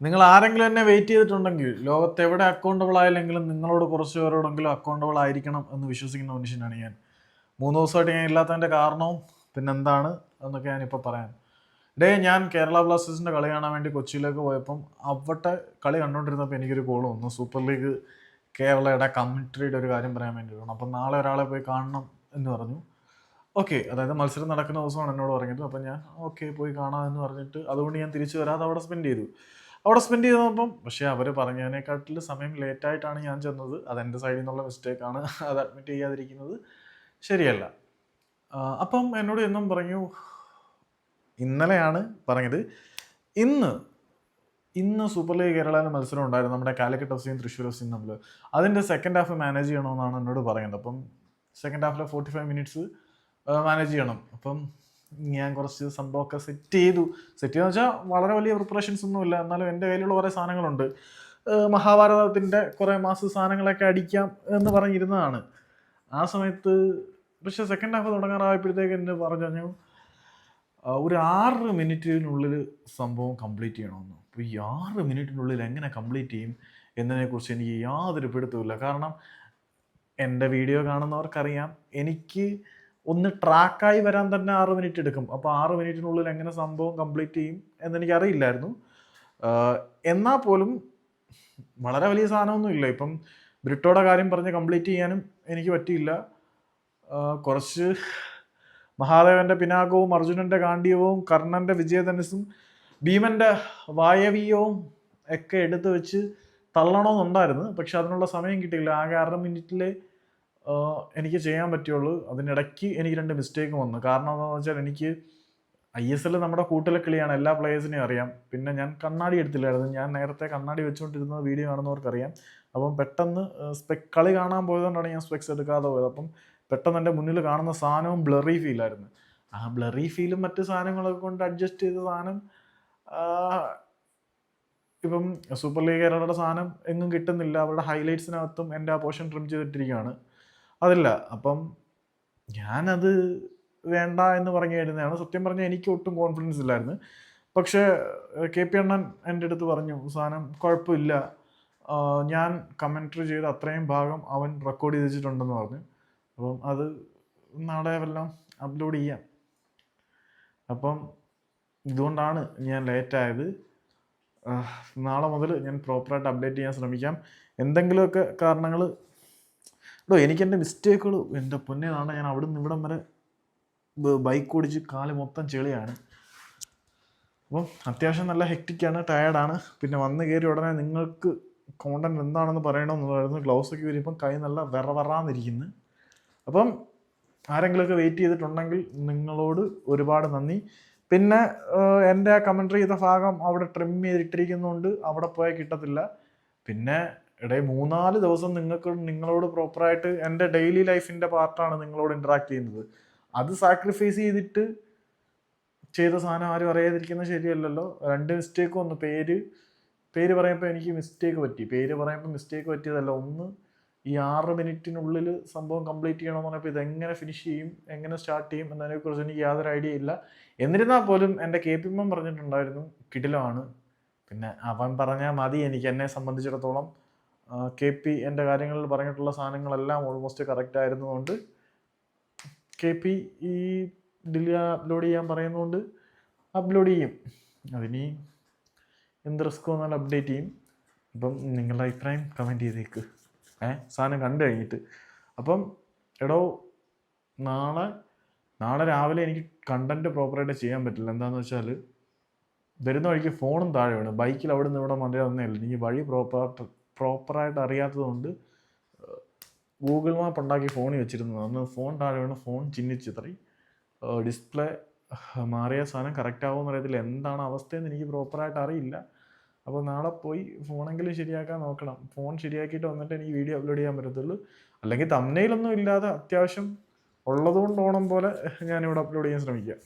നിങ്ങൾ ആരെങ്കിലും എന്നെ വെയിറ്റ് ചെയ്തിട്ടുണ്ടെങ്കിൽ ലോകത്ത് എവിടെ അക്കൗണ്ടബിൾ ആയില്ലെങ്കിലും നിങ്ങളോട് കുറച്ച് പേരോടെങ്കിലും അക്കൗണ്ടബിൾ ആയിരിക്കണം എന്ന് വിശ്വസിക്കുന്ന മനുഷ്യനാണ് ഞാൻ. മൂന്ന് ദിവസമായിട്ട് ഞാൻ ഇല്ലാത്തതിന്റെ കാരണവും പിന്നെന്താണ് എന്നൊക്കെ ഞാനിപ്പോൾ പറയാം. ഡേ ഞാൻ കേരള ബ്ലാസ്റ്റേഴ്സിന്റെ കളി കാണാൻ വേണ്ടി കൊച്ചിയിലേക്ക് പോയപ്പം അവിടെ കളി കണ്ടുകൊണ്ടിരുന്നപ്പോൾ എനിക്കൊരു കോൾ വന്നു. സൂപ്പർ ലീഗ് കേരളയുടെ കമ്മിറ്ററിയുടെ ഒരു കാര്യം പറയാൻ വേണ്ടി വേണം അപ്പം നാളെ ഒരാളെ പോയി കാണണം എന്ന് പറഞ്ഞു. ഓക്കെ അതായത് മത്സരം നടക്കുന്ന ദിവസമാണ് എന്നോട് പറഞ്ഞത് അപ്പം ഞാൻ ഓക്കെ പോയി കാണാം എന്ന് പറഞ്ഞിട്ട് അതുകൊണ്ട് ഞാൻ തിരിച്ചു വരാതെ അവിടെ സ്പെൻഡ് ചെയ്തു. അവിടെ സ്പെൻഡ് ചെയ്തപ്പം പക്ഷേ അവർ പറഞ്ഞതിനെക്കാട്ടിൽ സമയം ലേറ്റായിട്ടാണ് ഞാൻ ചെന്നത്. അതെന്റെ സൈഡിൽ നിന്നുള്ള മിസ്റ്റേക്കാണ് അത് അഡ്മിറ്റ് ചെയ്യാതിരിക്കുന്നത് ശരിയല്ല. അപ്പം എന്നോട് എന്നും പറഞ്ഞു ഇന്നലെയാണ് പറഞ്ഞത് ഇന്ന് ഇന്ന് സൂപ്പർ ലീഗ് കേരളയിലെ മത്സരം ഉണ്ടായിരുന്നു. നമ്മുടെ കാലിക്കറ്റ് എഫ് സിയും തൃശ്ശൂർ എഫ് സിയും തമ്മിൽ അതിന്റെ സെക്കൻഡ് ഹാഫ് മാനേജ് ചെയ്യണമെന്നാണ് എന്നോട് പറയുന്നത്. അപ്പം സെക്കൻഡ് ഹാഫിലെ ഫോർട്ടി ഫൈവ് മിനിറ്റ്സ് മാനേജ് ചെയ്യണം. അപ്പം ഞാൻ കുറച്ച് സംഭവമൊക്കെ സെറ്റ് ചെയ്തു. സെറ്റ് ചെയ്തെന്ന് വെച്ചാൽ വളരെ വലിയ പ്രിപ്പറേഷൻസ് ഒന്നുമില്ല. എന്നാലും എന്റെ കയ്യിലുള്ള കുറേ സാധനങ്ങളുണ്ട്. മഹാഭാരതത്തിന്റെ കുറേ മാസ സാധനങ്ങളൊക്കെ അടിക്കാം എന്ന് പറഞ്ഞിരുന്നതാണ്. ആ സമയത്ത് പക്ഷെ സെക്കൻഡ് ഹാഫ് തുടങ്ങാറായപ്പോഴത്തേക്ക് എന്നെ പറഞ്ഞു ഒരു ആറ് മിനിറ്റിനുള്ളിൽ സംഭവം കംപ്ലീറ്റ് ചെയ്യണമെന്ന്. അപ്പോൾ ഈ ആറ് മിനിറ്റിനുള്ളിൽ എങ്ങനെ കംപ്ലീറ്റ് ചെയ്യും എന്നതിനെക്കുറിച്ച് എനിക്ക് യാതൊരു പിടുത്തമില്ല കാരണം എന്റെ വീഡിയോ കാണുന്നവർക്കറിയാം എനിക്ക് ഒന്ന് ട്രാക്കായി വരാൻ തന്നെ ആറ് മിനിറ്റ് എടുക്കും. അപ്പോൾ ആറ് മിനിറ്റിനുള്ളിൽ എങ്ങനെ സംഭവം കംപ്ലീറ്റ് ചെയ്യും എന്നെനിക്ക് അറിയില്ലായിരുന്നു എന്നാൽ പോലും വളരെ വലിയ സാധനമൊന്നും ഇല്ല. ഇപ്പം ബ്രിട്ടോയുടെ കാര്യം പറഞ്ഞ് കംപ്ലീറ്റ് ചെയ്യാനും എനിക്ക് പറ്റിയില്ല. കുറച്ച് മഹാദേവന്റെ പിനാകവും അർജുനന്റെ ഗാന്ഡീയവും കർണന്റെ വിജയധനുസും ഭീമന്റെ വായവീയവും ഒക്കെ എടുത്തു വെച്ച് തള്ളണമെന്നുണ്ടായിരുന്നു പക്ഷെ അതിനുള്ള സമയം കിട്ടിയില്ല. ആകെ അര മിനിറ്റിലെ എനിക്ക് ചെയ്യാൻ പറ്റുള്ളൂ. അതിനിടയ്ക്ക് എനിക്ക് രണ്ട് മിസ്റ്റേക്ക് വന്നു. കാരണം എന്താണെന്ന് വെച്ചാൽ എനിക്ക് ഐ എസ് എൽ നമ്മുടെ കൂട്ടിലെ കളിയാണ്. എല്ലാ പ്ലേയേഴ്സിനെയും അറിയാം. പിന്നെ ഞാൻ കണ്ണാടി എടുത്തില്ലായിരുന്നു. ഞാൻ നേരത്തെ കണ്ണാടി വെച്ചുകൊണ്ടിരുന്ന വീഡിയോ കാണുന്നവർക്കറിയാം അപ്പം പെട്ടെന്ന് സ്പെക് കളി കാണാൻ പോയതുകൊണ്ടാണ് ഞാൻ സ്പെക്സ് എടുക്കാതെ പോയത്. അപ്പം പെട്ടെന്ന് എന്റെ മുന്നിൽ കാണുന്ന സാധനവും ബ്ലറി ഫീലായിരുന്നു ആ ബ്ലറി ഫീലും മറ്റ് സാധനങ്ങളൊക്കെ കൊണ്ട് അഡ്ജസ്റ്റ് ചെയ്ത സാധനം ഇപ്പം സൂപ്പർ ലീഗ് കേരളയുടെ സാധനം എങ്ങും കിട്ടുന്നില്ല. അവരുടെ ഹൈലൈറ്റ്സിനകത്തും എന്റെ ആ പോർഷൻ ട്രിം ചെയ്തിട്ടിരിക്കുകയാണ്. അതില്ല. അപ്പം ഞാനത് വേണ്ട എന്ന് പറഞ്ഞു സത്യം പറഞ്ഞാൽ എനിക്ക് ഒട്ടും കോൺഫിഡൻസ് ഇല്ലായിരുന്നു. പക്ഷേ കെ പി അണ്ണൻ എന്റെ അടുത്ത് പറഞ്ഞു സാധനം കുഴപ്പമില്ല. ഞാൻ കമൻട്രി ചെയ്ത അത്രയും ഭാഗം അവൻ റെക്കോർഡ് ചെയ്ത് വെച്ചിട്ടുണ്ടെന്ന് പറഞ്ഞു. അപ്പം അത് നാളെ വല്ലതും അപ്ലോഡ് ചെയ്യാം. അപ്പം ഇതുകൊണ്ടാണ് ഞാൻ ലേറ്റായത് നാളെ മുതൽ ഞാൻ പ്രോപ്പറായിട്ട് അപ്ഡേറ്റ് ചെയ്യാൻ ശ്രമിക്കാം. എന്തെങ്കിലുമൊക്കെ കാരണങ്ങൾ എടോ എനിക്ക് എന്റെ മിസ്റ്റേക്കുകൾ എന്റെ പൊന്നെ ഞാൻ അവിടെ നിന്ന് ഇവിടം വരെ ബൈക്ക് ഓടിച്ച് കാൽ മൊത്തം ചെളിയാണ്. അപ്പം അത്യാവശ്യം നല്ല ഹെക്റ്റിക്കാണ് ടയേർഡാണ് പിന്നെ വന്ന് കയറി ഉടനെ നിങ്ങൾക്ക് കോണ്ടന്റ് എന്താണെന്ന് പറയണമെന്നുള്ളതായിരുന്നു ഗ്ലൗസ് ഒക്കെ വരുമ്പം കൈ നല്ല വിറ വറാന്നിരിക്കുന്നു അപ്പം ആരെങ്കിലുമൊക്കെ വെയിറ്റ് ചെയ്തിട്ടുണ്ടെങ്കിൽ നിങ്ങളോട് ഒരുപാട് നന്ദി. പിന്നെ എന്റെ ആ കമൻട്രി ചെയ്ത ഭാഗം അവിടെ ട്രിം ചെയ്തിട്ടിരിക്കുന്നതുകൊണ്ട് അവിടെ പോയാൽ കിട്ടത്തില്ല. പിന്നെ ഇടയിൽ മൂന്നാൽ ദിവസം നിങ്ങൾക്ക് നിങ്ങളോട് പ്രോപ്പറായിട്ട് എന്റെ ഡെയിലി ലൈഫിന്റെ പാർട്ടാണ് നിങ്ങളോട് ഇൻട്രാക്ട് ചെയ്യുന്നത്. അത് സാക്രിഫൈസ് ചെയ്തിട്ട് ചെയ്ത സാധനം ആരും അറിയാതിരിക്കുന്നത് ശരിയല്ലല്ലോ. രണ്ട് മിസ്റ്റേക്ക് ഒന്ന് പേര് പേര് പറയുമ്പോൾ എനിക്ക് മിസ്റ്റേക്ക് പറ്റി. പേര് പറയുമ്പോൾ മിസ്റ്റേക്ക് പറ്റിയതല്ല. ഒന്ന് ഈ ആറ് മിനിറ്റിനുള്ളിൽ സംഭവം കംപ്ലീറ്റ് ചെയ്യണമെന്ന് പറഞ്ഞപ്പോൾ ഇതെങ്ങനെ ഫിനിഷ് ചെയ്യും എങ്ങനെ സ്റ്റാർട്ട് ചെയ്യും എന്നതിനെക്കുറിച്ച് എനിക്ക് യാതൊരു ഐഡിയ ഇല്ല. എന്നിരുന്നാൽ പോലും എന്റെ കെ പി എം പറഞ്ഞിട്ടുണ്ടായിരുന്നു കിടിലമാണ്. പിന്നെ അവൻ പറഞ്ഞാൽ മതി എനിക്ക് എന്നെ സംബന്ധിച്ചിടത്തോളം. കെ പി എന്റെ കാര്യങ്ങളിൽ പറഞ്ഞിട്ടുള്ള സാധനങ്ങളെല്ലാം ഓൾമോസ്റ്റ് കറക്റ്റ് ആയിരുന്നതുകൊണ്ട് കെ പി ഈ ഇതിൽ അപ്ലോഡ് ചെയ്യാൻ പറയുന്നതുകൊണ്ട് അപ്ലോഡ് ചെയ്യും. അതിനി എന്ത് റിസ്ക് വന്നാലും അപ്ഡേറ്റ് ചെയ്യും. അപ്പം നിങ്ങളുടെ അഭിപ്രായം കമന്റ് ചെയ്തേക്ക്. ഏ സാധനം കണ്ടു കഴിഞ്ഞിട്ട്. അപ്പം എടോ നാളെ നാളെ രാവിലെ എനിക്ക് കണ്ടന്റ് പ്രോപ്പറായിട്ട് ചെയ്യാൻ പറ്റില്ല. എന്താണെന്ന് വെച്ചാൽ വരുന്ന വഴിക്ക് ഫോണും താഴെ വീണ്. ബൈക്കിൽ അവിടെ നിന്ന് ഇവിടെ ഒന്നേയില്ല എനിക്ക് വഴി പ്രോപ്പർ പ്രോപ്പറായിട്ട് അറിയാത്തതുകൊണ്ട് ഗൂഗിൾ മാപ്പ് ഉണ്ടാക്കി ഫോണിൽ വെച്ചിരുന്നത്. അന്ന് ഫോൺ താഴെ വീണ് ഫോൺ ചിഹ്നിച്ചിത്രി ഡിസ്പ്ലേ മാറിയ സാധനം കറക്റ്റ് ആവുമെന്ന് അറിയത്തില്ല. എന്താണ് അവസ്ഥയെന്ന് എനിക്ക് പ്രോപ്പറായിട്ട് അറിയില്ല. അപ്പോൾ നാളെ പോയി ഫോണെങ്കിലും ശരിയാക്കാൻ നോക്കണം. ഫോൺ ശരിയാക്കിയിട്ട് വന്നിട്ട് എനിക്ക് വീഡിയോ അപ്ലോഡ് ചെയ്യാൻ പറ്റത്തുള്ളൂ. അല്ലെങ്കിൽ തമ്മനയിലൊന്നും ഇല്ലാതെ അത്യാവശ്യം ഉള്ളതുകൊണ്ട് ഓണം പോലെ ഞാനിവിടെ അപ്ലോഡ് ചെയ്യാൻ ശ്രമിക്കാം